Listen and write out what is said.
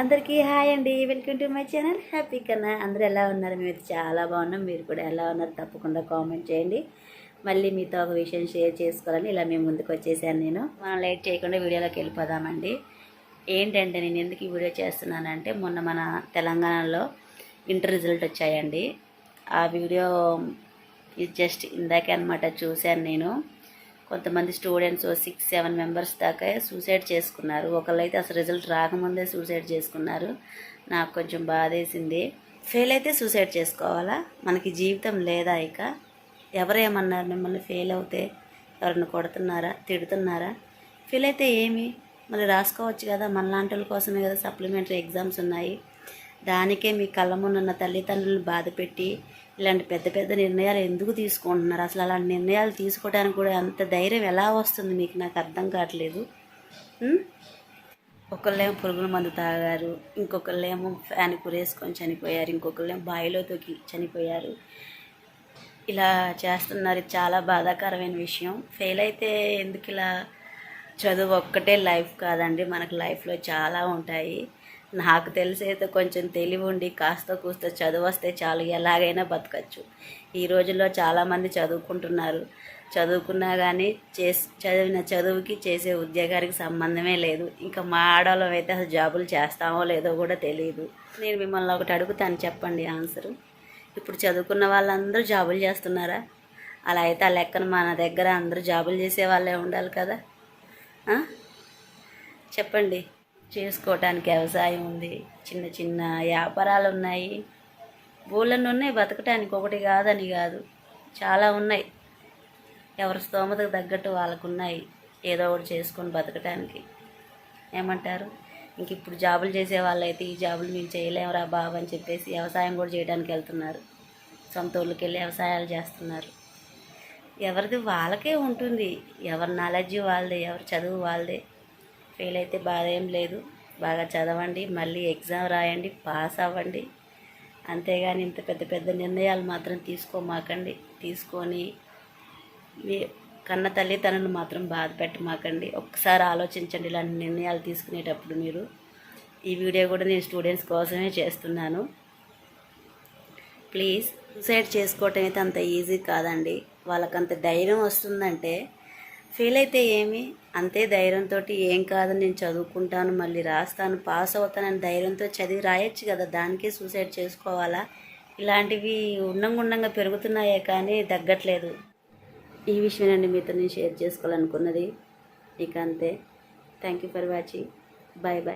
అందరికీ హాయ్ అండి. Welcome to my channel happy కన్నా. అందరూ ఎలా ఉన్నారు? మేము చాలా బాగున్నాం. మీరు కూడా ఎలా ఉన్నారు? తప్పకుండా కామెంట్ చేయండి. మళ్ళీ మీతో ఒక విషయం షేర్ చేసుకోవాలని ఇలా మేము ముందుకు వచ్చేసాను నేను. మనం లేట్ చేయకుండా వీడియోలోకి వెళ్ళిపోదామండి. ఏంటంటే నేను ఎందుకు ఈ వీడియో చేస్తున్నానంటే మొన్న మన తెలంగాణలో ఇంటర్ రిజల్ట్ వచ్చాయండి. ఆ వీడియో జస్ట్ ఇందాకే అనమాట చూశాను నేను. కొంతమంది స్టూడెంట్స్ సిక్స్ సెవెన్ మెంబర్స్ దాకా సూసైడ్ చేసుకున్నారు. ఒకళ్ళైతే అసలు రిజల్ట్ రాకముందే సూసైడ్ చేసుకున్నారు. నాకు కొంచెం బాధేసింది. ఫెయిల్ అయితే సూసైడ్ చేసుకోవాలా? మనకి జీవితం లేదా ఇక? ఎవరేమన్నారు మిమ్మల్ని ఫెయిల్ అవుతే? ఎవరిని కొడుతున్నారా? తిడుతున్నారా? ఫెయిల్ అయితే ఏమి? మళ్ళీ రాసుకోవచ్చు కదా. మనలాంటి వాళ్ళ కోసమే కదా సప్లిమెంటరీ ఎగ్జామ్స్ ఉన్నాయి. దానికే మీ కళ్ళ ముందున్న తల్లిదండ్రులను బాధ పెట్టి ఇలాంటి పెద్ద పెద్ద నిర్ణయాలు ఎందుకు తీసుకుంటున్నారు? అసలు అలాంటి నిర్ణయాలు తీసుకోవడానికి కూడా అంత ధైర్యం ఎలా వస్తుంది మీకు? నాకు అర్థం కావట్లేదు. ఒకళ్ళేమో పురుగుల మందు తాగారు ఇంకొకళ్ళేమో ఫ్యాన్ కురేసుకొని చనిపోయారు ఇంకొకళ్ళేమో బావిలో తొక్కి చనిపోయారు. ఇలా చేస్తున్నారు. చాలా బాధాకరమైన విషయం. ఫెయిల్ అయితే ఎందుకు ఇలా? చదువు ఒక్కటే లైఫ్ కాదండి. మనకు లైఫ్లో చాలా ఉంటాయి. నాకు తెలిసి అయితే కొంచెం తెలివి ఉండి కాస్త కూస్త చదువు వస్తే చాలు ఎలాగైనా బతకచ్చు. ఈ రోజుల్లో చాలామంది చదువుకుంటున్నారు. చదువుకున్నా కానీ చేసి చదివిన చదువుకి చేసే ఉద్యోగానికి సంబంధమే లేదు. ఇంకా మా ఆడవాళ్ళం అయితే అసలు జాబులు చేస్తామో లేదో కూడా తెలియదు నేను మిమ్మల్ని ఒకటి అడుగుతాను చెప్పండి ఆన్సరు. ఇప్పుడు చదువుకున్న వాళ్ళందరూ జాబులు చేస్తున్నారా? అలా అయితే ఆ లెక్కన మన దగ్గర అందరూ జాబులు చేసే వాళ్ళే ఉండాలి కదా? చెప్పండి. చేసుకోవటానికి వ్యవసాయం ఉంది. చిన్న చిన్న వ్యాపారాలు ఉన్నాయి. బోళ్ళని ఉన్నాయి బతకటానికి ఒకటి కాదని కాదు. చాలా ఉన్నాయి. ఎవరి స్తోమతకు తగ్గట్టు వాళ్ళకు ఉన్నాయి ఏదో ఒకటి చేసుకొని బతకటానికి. ఏమంటారు? ఇంక ఇప్పుడు జాబులు చేసే వాళ్ళైతే ఈ జాబులు మేము చేయలేమురా బాబు అని చెప్పేసి వ్యవసాయం కూడా చేయడానికి వెళ్తున్నారు. సొంత ఊళ్ళకి వెళ్ళి వ్యవసాయాలు చేస్తున్నారు. ఎవరిది వాళ్ళకే ఉంటుంది. ఎవరి నాలెడ్జ్ వాళ్ళదే ఎవరి చదువు వాళ్ళదే. ఫెయిల్ అయితే బాధ ఏం లేదు. బాగా చదవండి మళ్ళీ ఎగ్జామ్ రాయండి పాస్ అవ్వండి. అంతేగాని ఇంత పెద్ద పెద్ద నిర్ణయాలు మాత్రం తీసుకోమాకండి తీసుకొని మీ కన్న తల్లిదండ్రులు మాత్రం బాధ పెట్టమాకండి ఒక్కసారి ఆలోచించండి ఇలాంటి నిర్ణయాలు తీసుకునేటప్పుడు మీరు. ఈ వీడియో కూడా నేను స్టూడెంట్స్ కోసమే చేస్తున్నాను. ప్లీజ్ సూసైడ్ చేసుకోవటం అయితే అంత ఈజీ కాదండి. వాళ్ళకంత ధైర్యం వస్తుందంటే ఫెయిల్ అయితే ఏమి? అంతే ధైర్యంతో ఏం కాదు నేను చదువుకుంటాను మళ్ళీ రాస్తాను పాస్ అవుతానని ధైర్యంతో చదివి రాయొచ్చు కదా దానికే సూసైడ్ చేసుకోవాలా? ఇలాంటివి ఉండంగా ఉండంగా పెరుగుతున్నాయే కానీ తగ్గట్లేదు. ఈ విషయాన్ని మీతో నేను షేర్ చేసుకోవాలనుకున్నది. ఇక అంతే. Thank you for watching bye bye